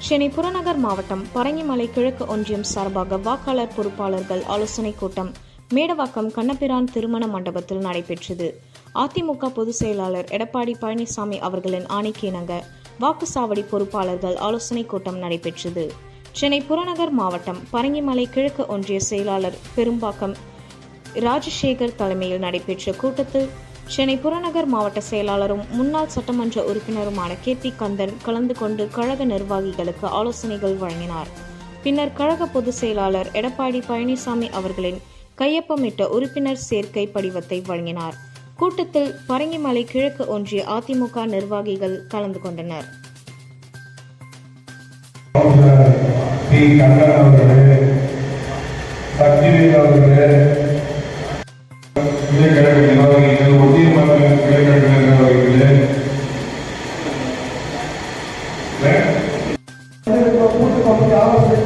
சென்னை புறநகர் மாவட்டம் பரங்கிமலை கிழக்கு ஒன்றியம் சார்பாக வாக்காளர் பொறுப்பாளர்கள் ஆலோசனைக் கூட்டம். மேடவாக்கம் கண்ணபிரான் திருமண மண்டபத்தில் நடைபெற்றது. அதிமுக பொதுச் செயலாளர் எடப்பாடி பழனிசாமி அவர்களின் ஆணைக்கிணங்க வாக்குச்சாவடி பொறுப்பாளர்கள் ஆலோசனைக் கூட்டம் நடைபெற்றது. சென்னை புறநகர் மாவட்டம் பரங்கிமலை கிழக்கு ஒன்றிய செயலாளர் பெரும்பாக்கம் ராஜசேகர் தலைமையில் நடைபெற்ற கூட்டத்தில் சென்னை புறநகர் மாவட்ட செயலாளரும் முன்னாள் சட்டமன்ற உறுப்பினருமான கீர்த்தி கந்தன் கலந்து கொண்டு கழக நிர்வாகிகளுக்கு ஆலோசனைகள் வழங்கினார். பின்னர் கழக பொதுச் செயலாளர் எடப்பாடி பழனிசாமி அவர்களின் கையொப்பமிட்ட உறுப்பினர் சேர்க்கை படிவத்தை வழங்கினார். கூட்டத்தில் பரங்கிமலை கிழக்கு ஒன்றிய அதிமுக நிர்வாகிகள் கலந்து கொண்டனர். சக்திவேல் அவர்களே పూర్తి పంపిణీ ఆలోచన